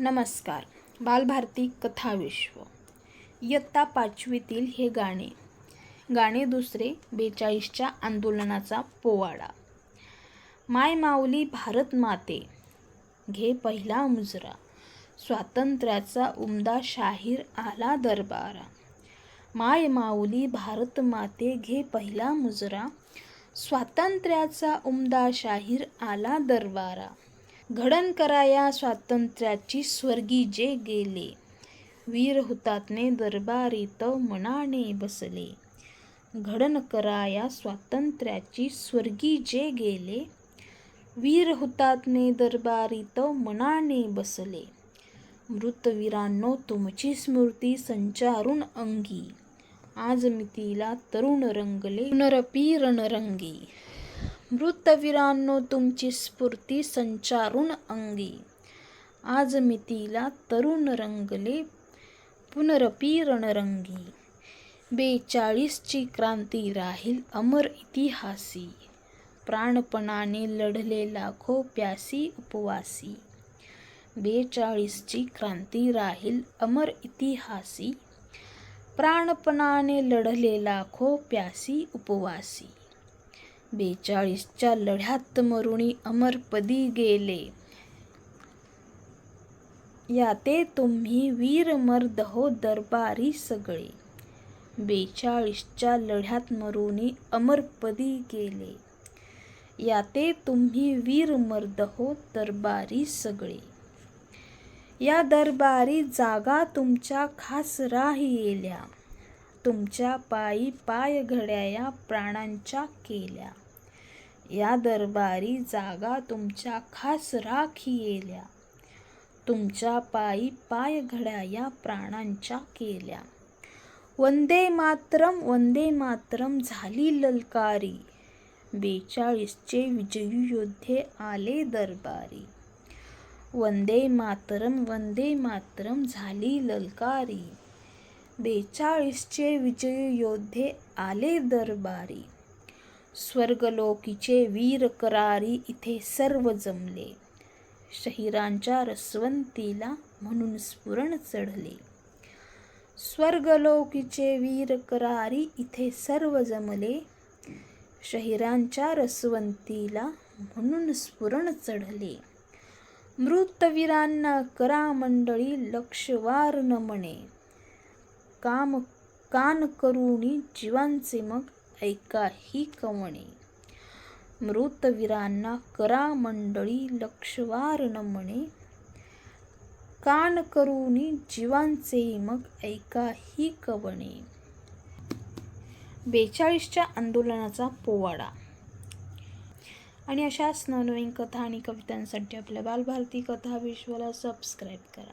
नमस्कार. बालभारती कथाविश्व इयत्ता पाचवीतील हे गाणे. गाणे दुसरे बेचाळीसच्या आंदोलनाचा पोवाडा. माय माऊली भारत माते. घे पहिला मुजरा. स्वातंत्र्याचा उमदा शाहीर आला दरबारा. माय माऊली भारत माते घे पहिला मुजरा. स्वातंत्र्याचा उमदा शाहीर आला दरबारा. घडण कराया स्वातंत्र्याची स्वर्गी जे गेले. वीर हुतात्मे दरबारीत मनाने बसले. घडण कराया स्वातंत्र्याची स्वर्गी जे गेले. वीर हुतात्मे दरबारीत मनाने बसले. मृतवीरांनो तुमची स्मृती संचारून अंगी. आज मितीला तरुण रंगले. पुनरपी रणरंगी. मृतवीरांनो तुमची स्फूर्ती संचारून अंगी. आज मितीला तरुण रंगले पुनरपी रणरंगी. बेचाळीसची क्रांती राहील अमर इतिहासी. प्राणपणाने लढले लाखो प्यासी उपवासी. बेचाळीसची क्रांती राहील अमर इतिहासी. प्राणपणाने लढले लाखो प्यासी उपवासी. बेचाळीसच्या लढ्यात मरुणी अमरपदी गेले. याते तुम्ही वीर मर्द हो दरबारी सगळे. बेचाळीसच्या लढ्यात मरुणी अमरपदी गेले. याते तुम्ही वीर मर्द हो दरबारी सगळे. या दरबारी जागा तुमच्या खास राहिलेल्या. तुमच्या पायी पाय घड्याया प्राणांच्या केल्या. या दरबारी जागा तुमच्या खास राखिलेल्या तुमच्या पायी पाय घड्याया प्राणांच्या केल्या. वंदे मातरम वंदे मातरम झाली ललकारी. बेचाळीसचे विजयी योद्धे आले दरबारी. वंदे मातरम वंदे मातरम झाली ललकारी. बेचाळीसचे विजयी योद्धे आले दरबारी. स्वर्गलोकीचे वीर करारी इथे सर्व जमले. शहिरांच्या रसवंतीला म्हणून स्फुरण चढले. स्वर्गलोकीचे वीर करारी इथे सर्व जमले. शहिरांच्या रसवंतीला म्हणून स्फुरण चढले. मृतवीरांना करा मंडळी लक्षवार नमणे. काम कान करुणी जीवांचे मग ऐका ही कवणे. मृतवीरांना करा मंडळी लक्षवार नमणे. कान करुणी जीवांचे मग ऐका ही कवणे. बेचाळीसच्या आंदोलनाचा पोवाडा. आणि अशाच नवनवीन कथा आणि कवितांसाठी आपल्या बालभारती कथा विश्वाला सबस्क्राईब करा.